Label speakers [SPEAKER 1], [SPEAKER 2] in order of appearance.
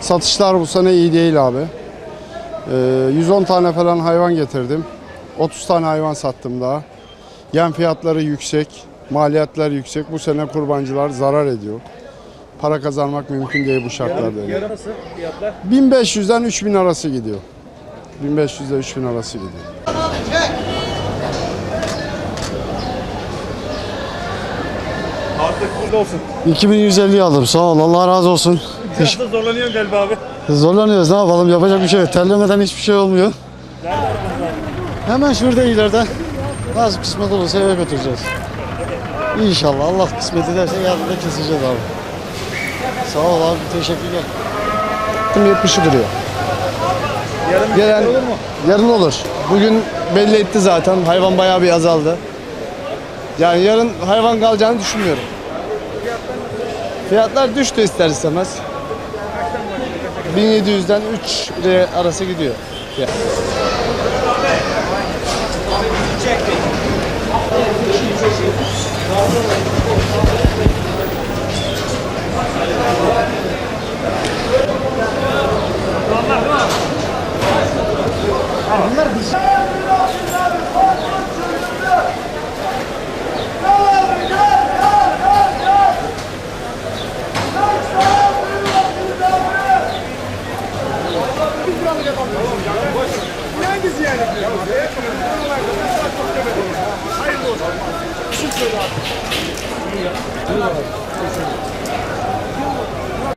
[SPEAKER 1] Satışlar bu sene iyi değil abi. Ee, 110 tane falan hayvan getirdim. 30 tane hayvan sattım daha. Yem fiyatları yüksek, maliyetler yüksek. Bu sene kurbancılar zarar ediyor. Para kazanmak mümkün değil bu şartlarda.
[SPEAKER 2] Yarım, yarım
[SPEAKER 1] 1500'den 3000 arası gidiyor. 1500 ile 3000 arası gidiyor.
[SPEAKER 2] Artık burada olsun.
[SPEAKER 3] 2150 aldım. Sağ ol. Allah razı olsun.
[SPEAKER 2] Biraz da zorlanıyorsun galiba abi.
[SPEAKER 3] Zorlanıyoruz. Ne yapalım? Yapacak bir şey yok. Terlemeden hiçbir şey olmuyor. Hemen şurada ileride. Nasıl kısmet olursa eve götüreceğiz. İnşallah. Allah kısmet ederse yarın da keseceğiz abi. Sağ ol abi. Teşekkürler.
[SPEAKER 4] 70'i duruyor.
[SPEAKER 2] Yarın
[SPEAKER 4] gelen,
[SPEAKER 2] olur mu?
[SPEAKER 4] Yarın olur. Bugün belli etti zaten. Hayvan bayağı bir azaldı. Yani yarın hayvan kalacağını düşünmüyorum. Fiyatlar düştü ister istemez. 1700'den 3 liraya arası gidiyor fiyat. 거